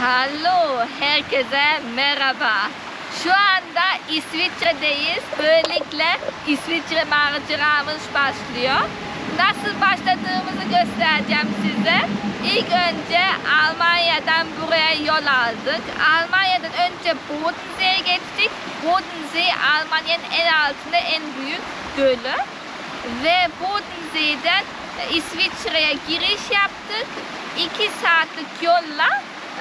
Hallo, herkese merhaba. Şu anda İsviçre'deyiz. Böylelikle İsviçre maceramız başlıyor. Nasıl başladığımızı göstereceğim size. İlk önce Almanya'dan buraya yol aldık. Almanya'dan önce Bodensee'ye geçtik. Bodensee Almanya'nın en altında en büyük gölü. Ve Bodensee'den İsviçre'ye giriş yaptık. 2 saatlik yolla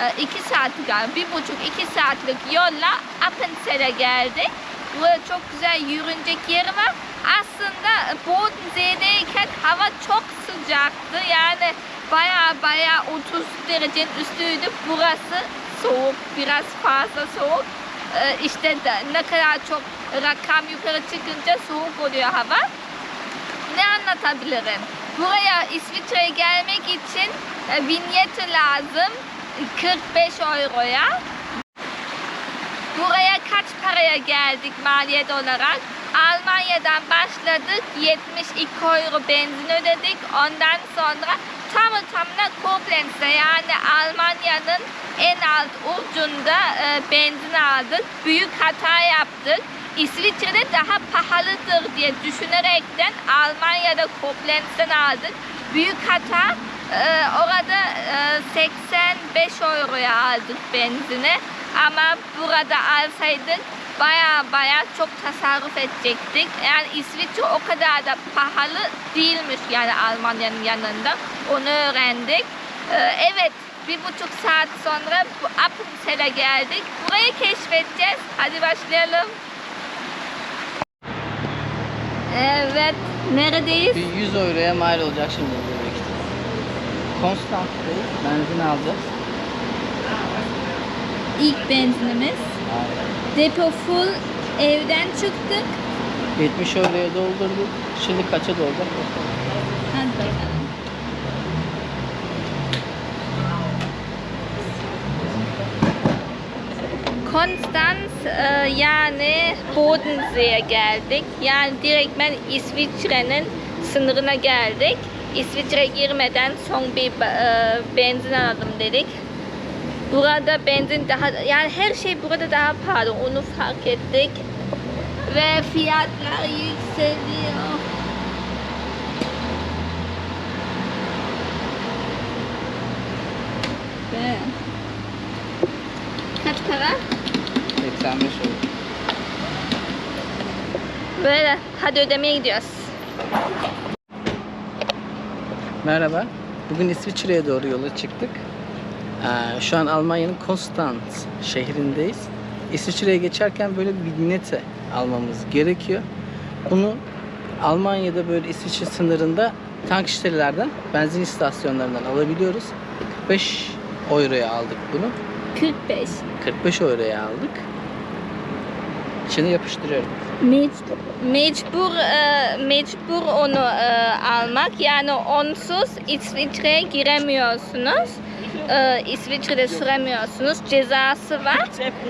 e, iki saatlik yani bir buçuk iki saatlik yolla Appenzel'e geldik. Burada çok güzel yürünecek yeri var. Aslında Bodensee'deyken hava çok sıcaktı. Yani baya baya 30 derecenin üstüydü. Burası soğuk, biraz fazla soğuk. E, işte ne kadar çok rakam yukarı çıkınca soğuk oluyor hava. Ne anlatabilirim? Buraya İsviçre'ye gelmek için e, vinyeti lazım. 45 euroya. Buraya kaç paraya geldik maliyet olarak? Almanya'dan başladık. 72 euro benzin ödedik. Ondan sonra tamı tamına Koblenz'de yani Almanya'nın en alt ucunda e, benzin aldık. Büyük hata yaptık. İsviçre'de daha pahalıdır diye düşünerekten Almanya'da Koblenz'den aldık. Büyük hata ee, orada e, 85 euroya aldık benzini ama burada alsaydık baya baya çok tasarruf edecektik. Yani İsviçre o kadar da pahalı değilmiş yani Almanya'nın yanında. Onu öğrendik. Ee, evet bir buçuk saat sonra bu Appenzel'e geldik. Burayı keşfedeceğiz. Hadi başlayalım. Evet. Neredeyiz? Bir 100 euroya mal olacak şimdi. Konstant'tayız. Benzin alacağız. İlk benzinimiz. Depo full. Evden çıktık. 70 euroya doldurduk. Şimdi kaça dolacak? Hadi bakalım. Konstanz e, yani Bodensee'ye geldik. Yani direktmen İsviçre'nin sınırına geldik. İsviçre girmeden son bir e, benzin alalım dedik. Burada benzin daha yani her şey burada daha pahalı onu fark ettik. Ve fiyatlar yükseliyor. Ve kaç para? 85 euro. Böyle hadi ödemeye gidiyoruz. Merhaba. Bugün İsviçre'ye doğru yola çıktık. Ee, şu an Almanya'nın Konstanz şehrindeyiz. İsviçre'ye geçerken böyle bir vignete almamız gerekiyor. Bunu Almanya'da böyle İsviçre sınırında tankstrelerden, benzin istasyonlarından alabiliyoruz. 45 euroya aldık bunu. 45. 45 euroya aldık. Şimdi yapıştırıyorum. Mecbur, mecbur, e, mecbur onu e, almak. Yani onsuz İsviçre'ye giremiyorsunuz. E, İsviçre'de süremiyorsunuz. Cezası var.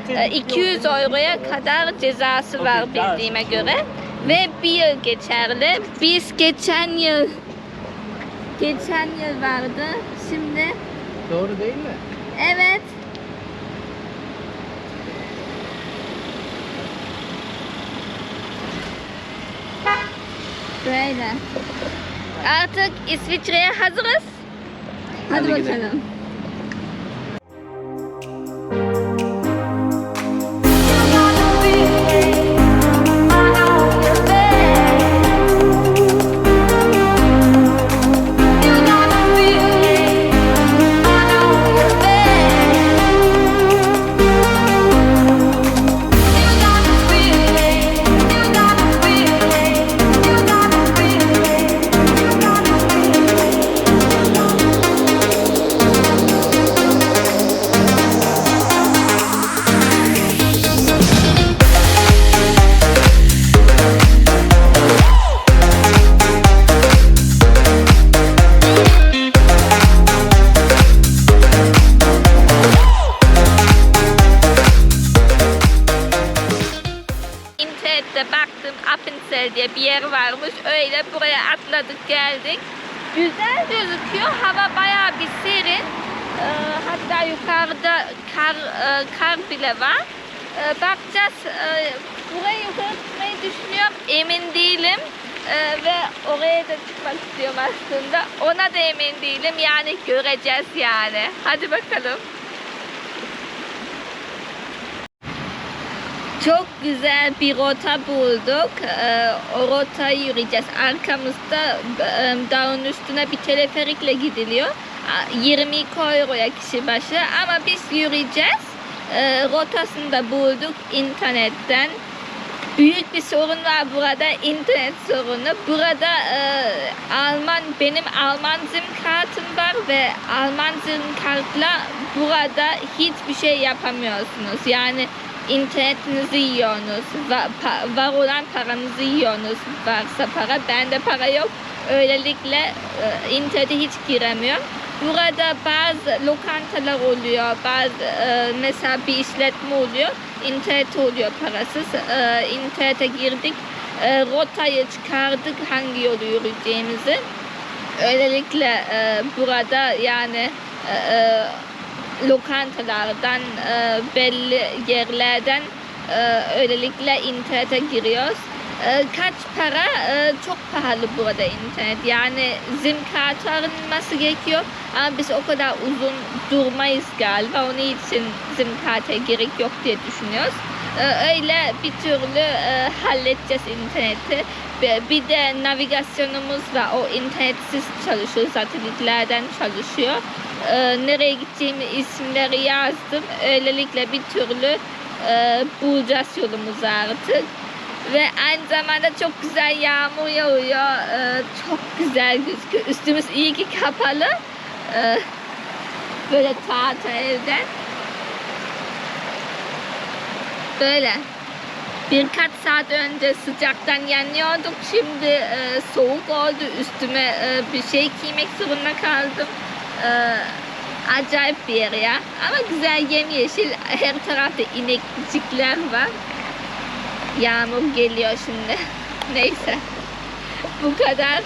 E, 200 euroya kadar cezası var bildiğime göre. Ve bir yıl geçerli. Biz geçen yıl geçen yıl vardı. Şimdi Doğru değil mi? evet Böyle. Artık İsviçre'ye hazırız. Hadi, Hadi gidelim. bakalım. İnternette Öyle buraya atladık geldik. Güzel gözüküyor. Hava bayağı bir serin. e, hatta yukarıda kar e, kar bile var. E, bakacağız. E, buraya yukarı çıkmayı düşünüyorum. Emin değilim. Ve oraya da çıkmak istiyorum aslında. Ona da emin değilim. Yani göreceğiz yani. Hadi bakalım. Çok güzel bir rota bulduk. Ee, o rotayı yürüyeceğiz. Arkamızda e, dağın üstüne bir teleferikle gidiliyor. A- 22 euroya kişi başı ama biz yürüyeceğiz. Ee, rotasını da bulduk internetten. Büyük bir sorun var burada internet sorunu. Burada e, Alman benim Alman sim kartım var ve Alman sim kartla burada hiçbir şey yapamıyorsunuz. Yani internetinizi yiyorsunuz. Va- pa- var olan paranızı yiyorsunuz. Varsa para. Bende para yok. Öylelikle e, internete hiç giremiyorum. Burada bazı lokantalar oluyor. Bazı e, mesela bir işletme oluyor. İnternet oluyor parasız. E, internete girdik. E, rotayı çıkardık hangi yolu yürüyeceğimizi. Öylelikle e, burada yani e, e, lokantalardan e, belli yerlerden e, öylelikle internete giriyoruz. E, kaç para? E, çok pahalı burada internet. Yani sim kartı alınması gerekiyor. Ama biz o kadar uzun durmayız galiba. Onun için sim karta gerek yok diye düşünüyoruz. E, öyle bir türlü e, halledeceğiz interneti. Bir de navigasyonumuz var. O internetsiz çalışıyor. Satelitlerden çalışıyor. E, nereye gideceğimi isimleri yazdım. Öylelikle bir türlü e, bulacağız yolumuzu artık. Ve aynı zamanda çok güzel yağmur yağıyor. E, çok güzel gözüküyor. Üstümüz iyi ki kapalı. E, böyle tahta evden. Böyle. Birkaç saat önce sıcaktan yanıyorduk. Şimdi e, soğuk oldu. Üstüme e, bir şey giymek zorunda kaldım. E, acayip bir yer ya. Ama güzel yemyeşil. Her tarafta inekçikler var. Yağmur geliyor şimdi. Neyse. Bu kadar.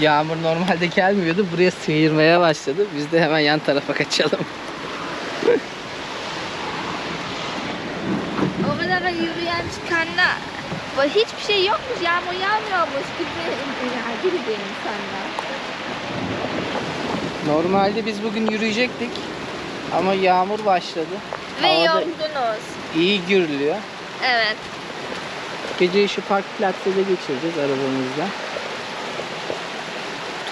Yağmur normalde gelmiyordu. Buraya sıyırmaya başladı. Biz de hemen yan tarafa kaçalım. O kadar yürüyen çıkanla bu hiçbir şey yokmuş. Yağmur yağmıyormuş gibi ya, bir insanlar. Normalde biz bugün yürüyecektik. Ama yağmur başladı. Ve Havada iyi gürlüyor. Evet. Geceyi şu park platsede geçireceğiz arabamızla.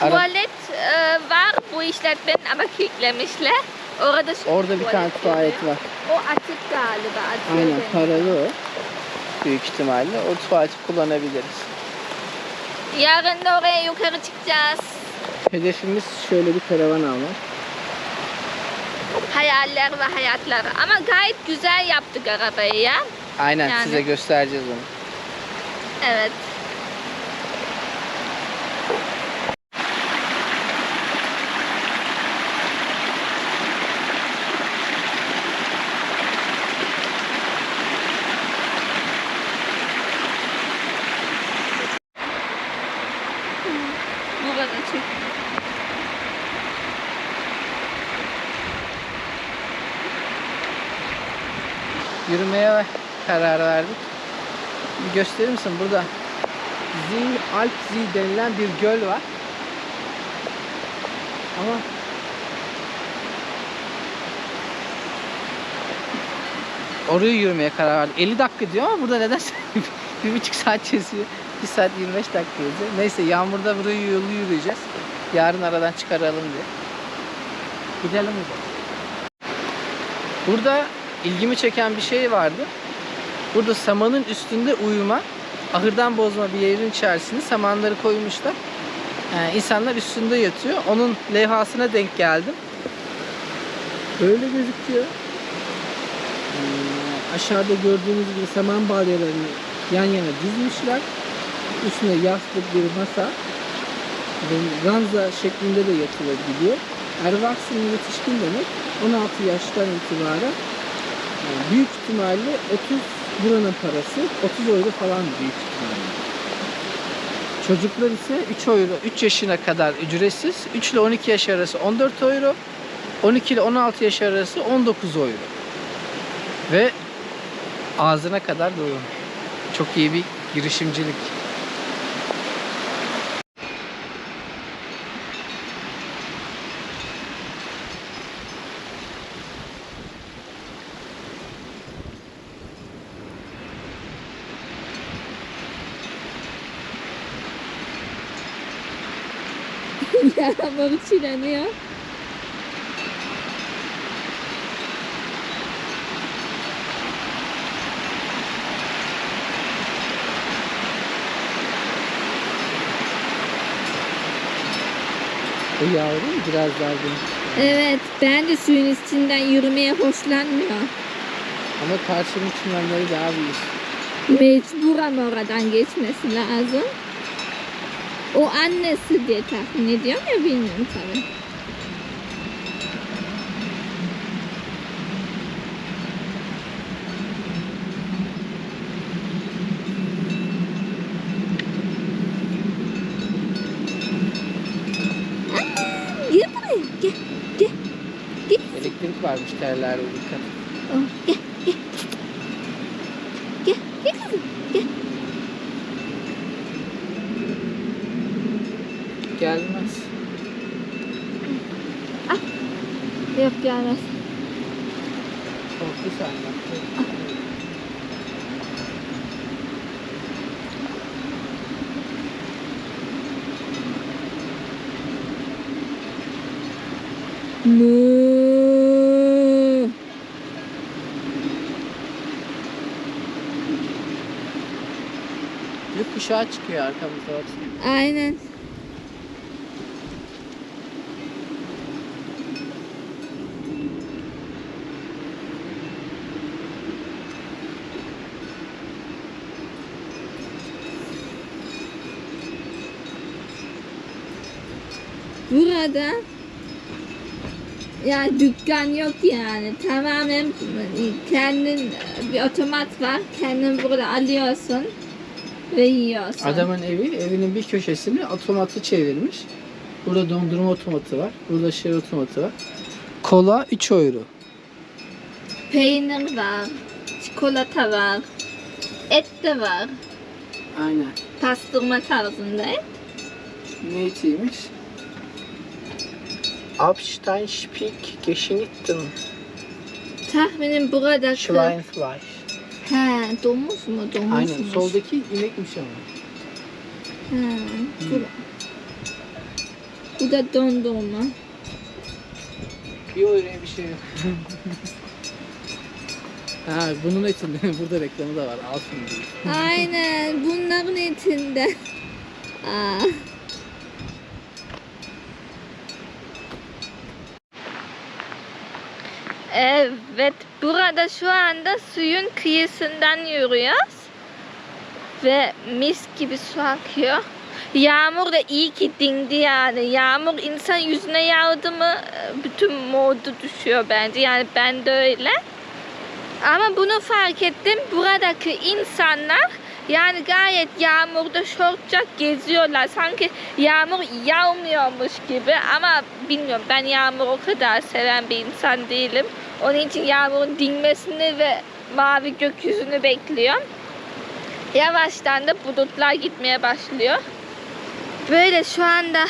Ara- Tuvalet e, var bu işletmenin ama kilitlemişler. Orada şu Orada bir tane tuvalet var. O açık galiba. Açık Aynen değil. paralı o. Büyük ihtimalle. O tuvaleti kullanabiliriz. Yarın da oraya yukarı çıkacağız. Hedefimiz şöyle bir karavan almak. Hayaller ve hayatlar. Ama gayet güzel yaptık arabayı ya. Aynen Yani. size göstereceğiz onu. Evet. Burada çık. Yürümeye karar verdik. Bir gösterir misin? Burada Zing Alp Z denilen bir göl var. Ama oraya yürümeye karar verdik. 50 dakika diyor ama burada nedense bir buçuk saat yazıyor. 1 saat 25 dakika yazıyor. Neyse yağmurda burayı yolu yürüyeceğiz. Yarın aradan çıkaralım diye. Gidelim o. Burada ilgimi çeken bir şey vardı. Burada samanın üstünde uyuma, ahırdan bozma bir yerin içerisinde samanları koymuşlar. Yani insanlar üstünde yatıyor. Onun levhasına denk geldim. Böyle gözüküyor. Ee, aşağıda gördüğünüz gibi saman balyalarını yan yana dizmişler. Üstüne yastık bir masa. Ranza şeklinde de yatılabiliyor. Erwachsen yetişkin demek. 16 yaştan itibaren yani büyük ihtimalle 30 buranın parası 30 euro falan büyük ihtimalle. Çocuklar ise 3 euro 3 yaşına kadar ücretsiz. 3 ile 12 yaş arası 14 euro. 12 ile 16 yaş arası 19 euro. Ve ağzına kadar dolu. Çok iyi bir girişimcilik. Yağmur çileniyor. Bu yavrum biraz dargın. Evet, ben de suyun içinden yürümeye hoşlanmıyor. Ama karşının çimenleri daha büyük. Mecburen oradan geçmesi lazım. O annesi diye tahmin ediyorum ya bilmiyorum tabii. Elektrik varmış terlerde dikkat. Bir kuşağı çıkıyor arkamızda baksana. Aynen. Burada ya dükkan yok yani tamamen kendin bir otomat var kendin burada alıyorsun ve yiyorsun. Adamın evi, evinin bir köşesini otomatı çevirmiş. Burada dondurma otomatı var. Burada şey otomatı var. Kola 3 euro. Peynir var, çikolata var, et de var. Aynen. Pastırma tarzında et. Ne etiymiş? Absteinspick geschnitten Tahminim buradaki... Schweinfleisch. He, domuz mu? Domuz Aynen. Soldaki inekmiş ama. He, bu, bu da dondurma. Yok öyle bir şey yok. ha bunun etinde burada reklamı da var. Al şunu. Aynen, bunların etinde. Aa. Evet, burada şu anda suyun kıyısından yürüyoruz. Ve mis gibi su akıyor. Yağmur da iyi ki dindi yani. Yağmur insan yüzüne yağdı mı bütün modu düşüyor bence. Yani ben de öyle. Ama bunu fark ettim. Buradaki insanlar yani gayet yağmurda şortça geziyorlar. Sanki yağmur yağmıyormuş gibi ama bilmiyorum ben yağmur o kadar seven bir insan değilim. Onun için yağmurun dinmesini ve mavi gökyüzünü bekliyorum. Yavaştan da bulutlar gitmeye başlıyor. Böyle şu anda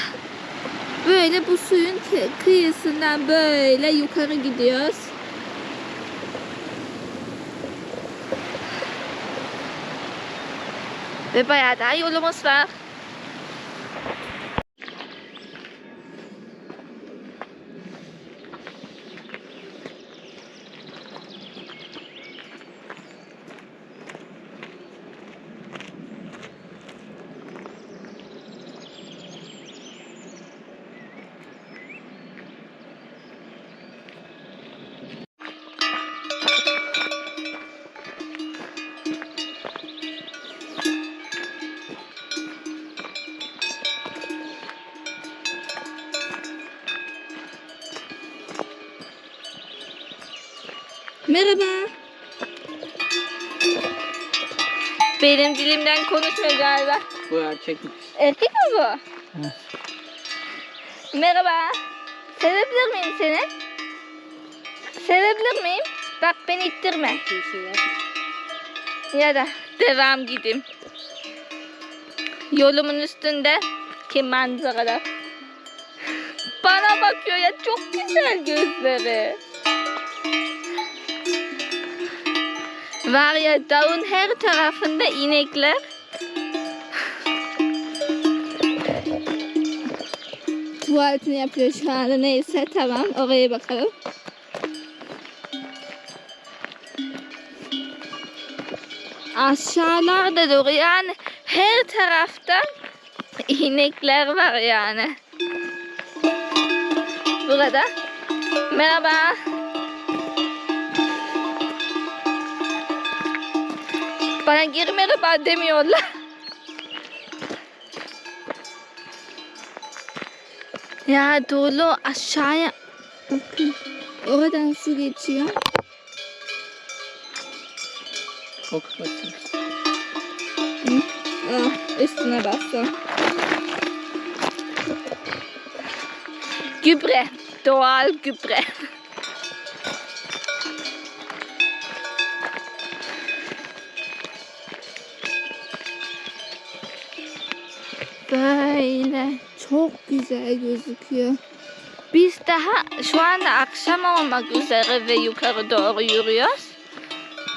böyle bu suyun kı- kıyısından böyle yukarı gidiyoruz. Ve bayağı daha yolumuz var. Merhaba. Benim dilimden konuşmuyor galiba. Bu erkekmiş. Erkek mi bu? Evet. Merhaba. Sevebilir miyim seni? Sevebilir miyim? Bak beni ittirme. Ya da devam gideyim. Yolumun üstünde ki manzaralar. Bana bakıyor ya çok güzel gözleri. Var ya dağın her tarafında inekler. Tuvaletini yapıyor şu anda neyse tamam oraya bakalım. Aşağılarda doğru yani her tarafta inekler var yani. Burada. Merhaba. Bana geri merhaba demiyorlar. Ya dolu aşağıya. Oradan su geçiyor. Koku bakayım. Ah, üstüne bastım. Gübre. Doğal gübre. Böyle çok güzel gözüküyor. Biz daha şu anda akşam olmak üzere ve yukarı doğru yürüyoruz.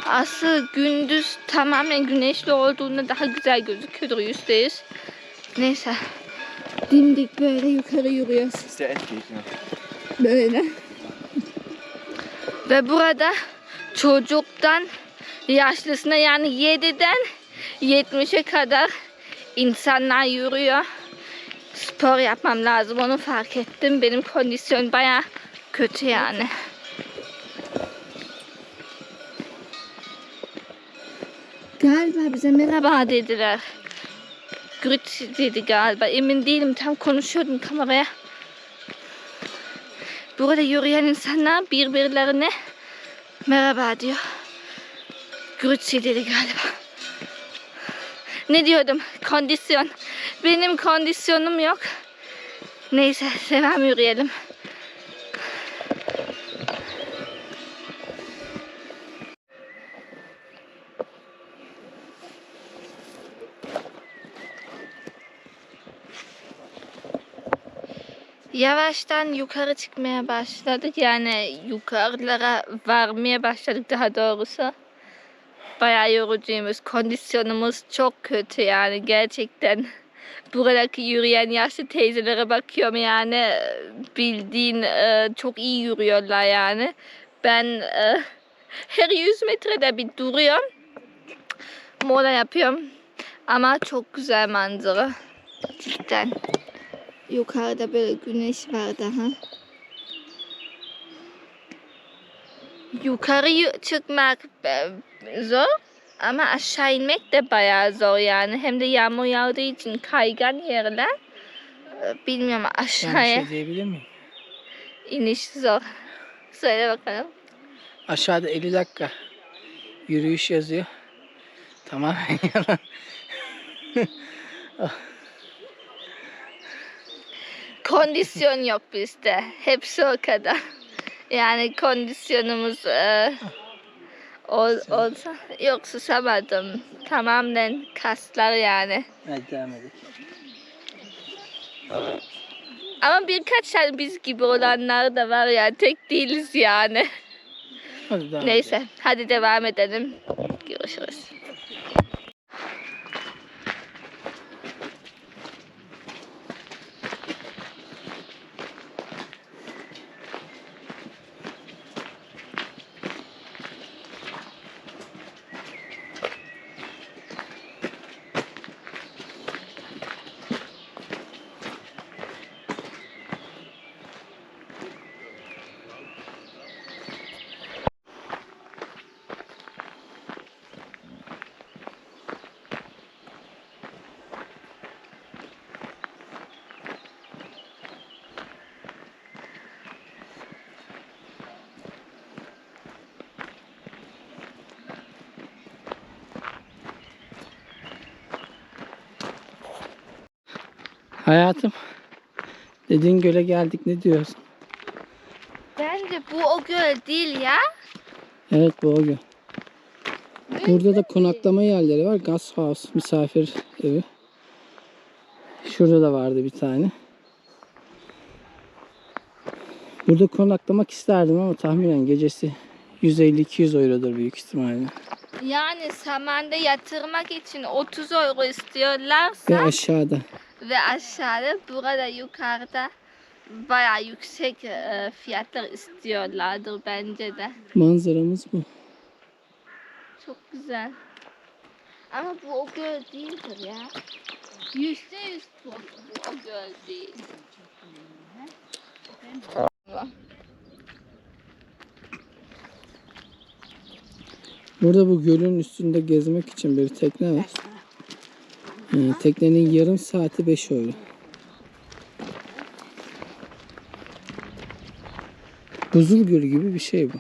Asıl gündüz tamamen güneşli olduğunda daha güzel gözüküyordur yüzde yüz. Neyse. Dimdik böyle yukarı yürüyoruz. Endgegner. Böyle. Ve burada çocuktan yaşlısına yani 7'den 70'e kadar insanlar yürüyor. Spor yapmam lazım onu fark ettim. Benim kondisyon baya kötü yani. Galiba bize merhaba dediler. Grit dedi galiba. Emin değilim. Tam konuşuyordum kameraya. Burada yürüyen insanlar birbirlerine merhaba diyor. Grüezi dedi galiba. Ne diyordum? Kondisyon. Benim kondisyonum yok. Neyse devam yürüyelim. Yavaştan yukarı çıkmaya başladık. Yani yukarılara varmaya başladık daha doğrusu. Bayağı yorucuymuş. Kondisyonumuz çok kötü yani gerçekten. Buradaki yürüyen yaşlı teyzelere bakıyorum yani bildiğin e, çok iyi yürüyorlar yani. Ben e, her 100 metrede bir duruyorum. Mola yapıyorum. Ama çok güzel manzara. Cidden. Yukarıda böyle güneş var daha. Yukarı yu- çıkmak e, zor ama aşağı inmek de bayağı zor yani. Hem de yağmur yağdığı için kaygan yerler. E, Bilmiyorum bir aşağıya şey diyebilir miyim? iniş zor. Söyle bakalım. Aşağıda 50 dakika yürüyüş yazıyor. Tamamen yalan. Kondisyon yok bizde. Hepsi o kadar. Yani kondisyonumuz e, ol, olsa yok susamadım. Tamamen kaslar yani. Hadi devam edelim. Ama birkaç tane biz gibi olanlar da var ya. Tek değiliz yani. Hadi devam. Neyse hadi devam edelim. Görüşürüz. Hayatım dediğin göle geldik ne diyorsun? Bence bu o göl değil ya. Evet bu o göl. Burada da konaklama yerleri var. Gas house, misafir evi. Şurada da vardı bir tane. Burada konaklamak isterdim ama tahminen gecesi 150-200 eurodur büyük ihtimalle. Yani samanda yatırmak için 30 euro Ve istiyorlarsa aşağıda. Ve aşağıda burada yukarıda bayağı yüksek e, fiyatlar istiyorlardır bence de. Manzaramız bu. Çok güzel. Ama bu o göl değildir ya. Yüzde yüz bu, bu o göl değil. Burada bu gölün üstünde gezmek için bir tekne var. Ee, teknenin yarım saati 5 euro. Buzul gölü gibi bir şey bu.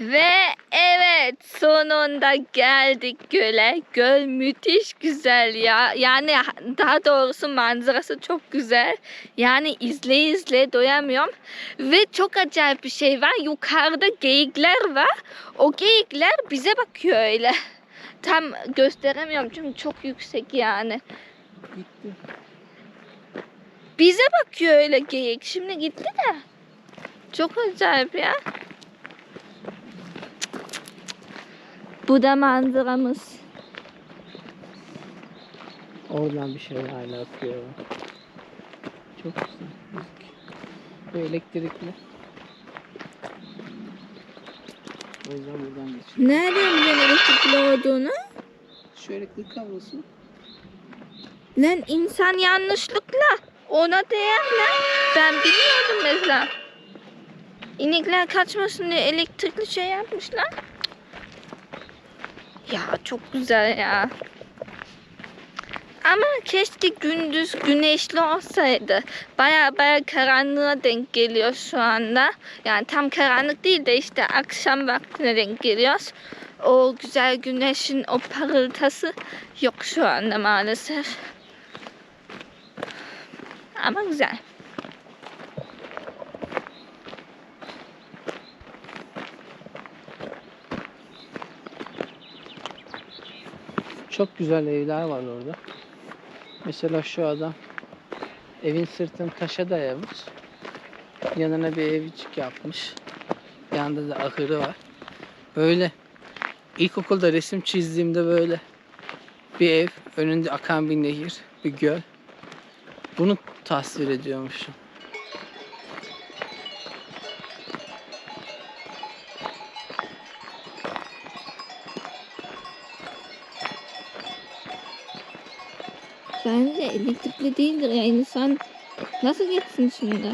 Ve evet sonunda geldik göle. Göl müthiş güzel ya. Yani daha doğrusu manzarası çok güzel. Yani izle izle doyamıyorum. Ve çok acayip bir şey var. Yukarıda geyikler var. O geyikler bize bakıyor öyle. Tam gösteremiyorum çünkü çok yüksek yani. Gitti. Bize bakıyor öyle geyik. Şimdi gitti de. Çok acayip ya. Bu da manzaramız. Oradan bir şey hala akıyor. Çok güzel. Bu elektrikli. O yüzden buradan geçiyor. Nereden biliyorsun elektrikli olduğunu? Şu elektrik kablosu. Lan insan yanlışlıkla ona değer lan. Ben bilmiyordum mesela. İnekler kaçmasın diye elektrikli şey yapmışlar. Ya çok güzel ya. Ama keşke gündüz güneşli olsaydı. Baya baya karanlığa denk geliyor şu anda. Yani tam karanlık değil de işte akşam vaktine denk geliyoruz. O güzel güneşin o parıltısı yok şu anda maalesef. Ama güzel. Çok güzel evler var orada. Mesela şu adam evin sırtını taşa dayamış. Yanına bir evcik yapmış. Yanında da ahırı var. Böyle ilkokulda resim çizdiğimde böyle bir ev, önünde akan bir nehir, bir göl. Bunu tasvir ediyormuşum. Bence elektrikli değildir ya insan nasıl geçsin şimdi?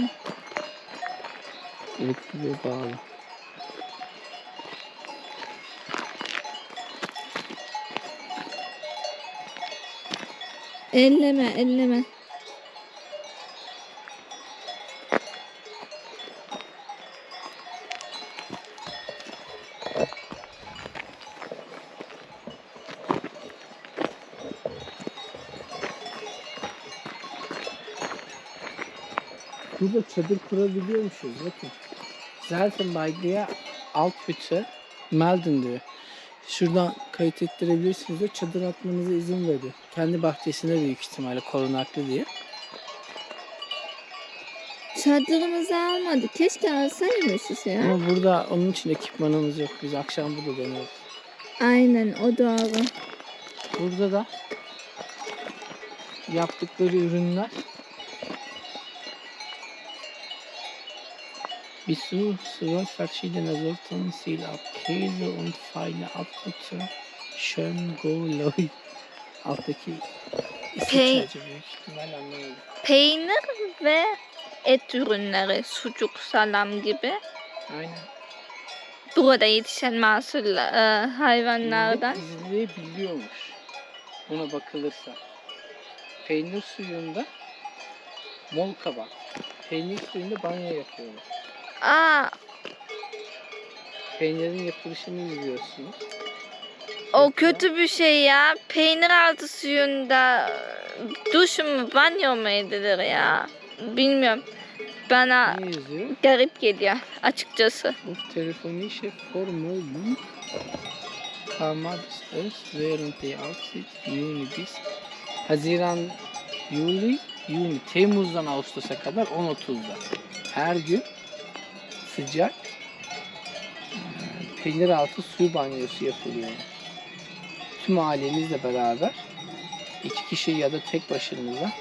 Elektriğe bağlı. Elleme elleme. Burada çadır kurabiliyormuşuz bakın. Zeltenberg'e alt bütçe Meldon diyor. Şuradan kayıt ettirebilirsiniz diyor. Çadır atmanıza izin veriyor. Kendi bahçesinde büyük ihtimalle korunaklı diye. Çadırımızı almadık. Keşke alsaymışız ya. Ama burada onun için ekipmanımız yok. Biz akşam burada dönüyoruz. Aynen o doğru. Burada da yaptıkları ürünler Bisu, Sıvı, verschiedene Sorten, Seal ab Käse und feine Abbrüche, schön Goloi. Alttaki Pey-. Peynir ve et ürünleri. Sucuk, salam gibi. Aynen. Burada yetişen mahsul e, hayvanlardan. Millet izleyebiliyormuş. Buna bakılırsa. Peynir suyunda mol kaba. Peynir suyunda banyo yapıyorlar. Aa, Peynirin yapılışını izliyorsunuz. o kötü bir şey ya. Peynir altı suyunda duş mu banyo mu edilir ya? Bilmiyorum. Bana Ne yazıyor? garip geliyor açıkçası. Of telefonische Formulum kalmaz öz während der Aufsicht Juni bis Haziran, Juli, Juni, Temmuz'dan Ağustos'a kadar 10.30'da. Her gün sıcak peynir altı su banyosu yapılıyor. Tüm ailenizle beraber iki kişi ya da tek başınıza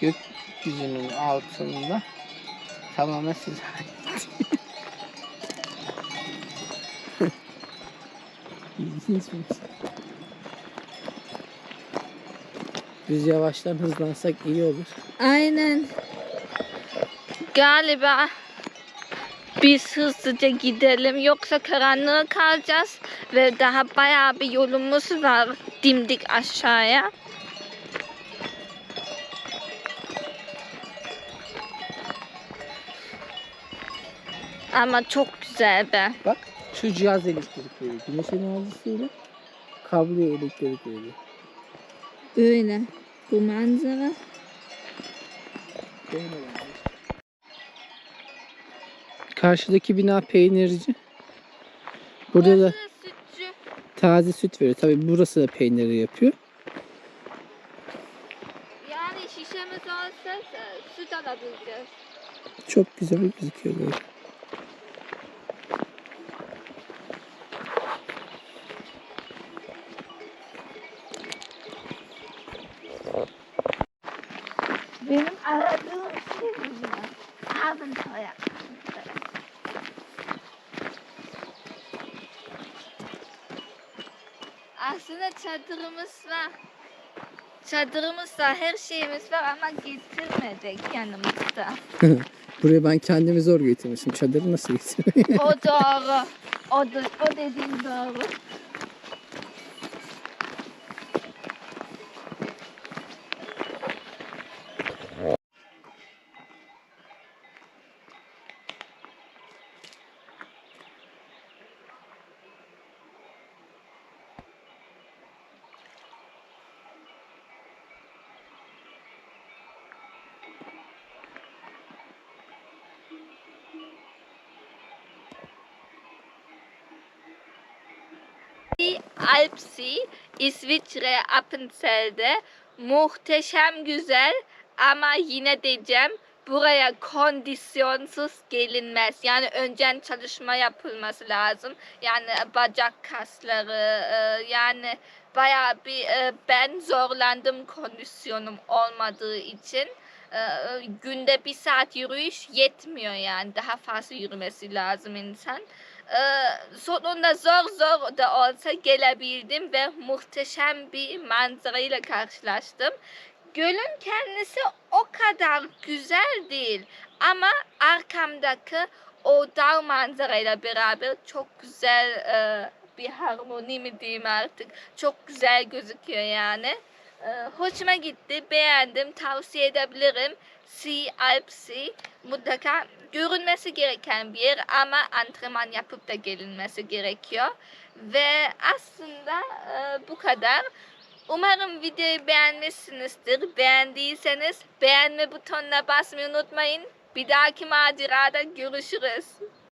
gökyüzünün altında tamamen size. Biz yavaştan hızlansak iyi olur. Aynen. Galiba biz hızlıca gidelim yoksa karanlığa kalacağız ve daha bayağı bir yolumuz var dimdik aşağıya. Ama çok güzel be. Bak şu cihaz elektrik veriyor. Güneş enerjisiyle kabloya elektrik veriyor. Öyle. Bu manzara. Yani. Karşıdaki bina peynirci. Burada da sütçü. taze süt veriyor. Tabii burası da peyniri yapıyor. Yani şişemiz olsa e, süt alabileceğiz. Çok güzel gözüküyor böyle. Çadırımız var. Çadırımız var, her şeyimiz var ama getirmedik yanımızda. Buraya ben kendimi zor getirmişim. Çadırı nasıl getireyim? O doğru. O, da, o dediğin doğru. Alpsi, İsviçre Appenzel'de muhteşem güzel ama yine diyeceğim buraya kondisyonsuz gelinmez. Yani önceden çalışma yapılması lazım. Yani bacak kasları e, yani bayağı bir e, ben zorlandım kondisyonum olmadığı için. E, Günde bir saat yürüyüş yetmiyor yani. Daha fazla yürümesi lazım insan. Ee, sonunda zor zor da olsa gelebildim ve muhteşem bir manzarayla karşılaştım. Gölün kendisi o kadar güzel değil ama arkamdaki o dağ manzarayla beraber çok güzel e, bir harmoni mi diyeyim artık. Çok güzel gözüküyor yani. Ee, hoşuma gitti, beğendim, tavsiye edebilirim. Sea Alpsea mutlaka görünmesi gereken bir yer ama antrenman yapıp da gelinmesi gerekiyor. Ve aslında e, bu kadar. Umarım videoyu beğenmişsinizdir. Beğendiyseniz beğenme butonuna basmayı unutmayın. Bir dahaki macerada görüşürüz.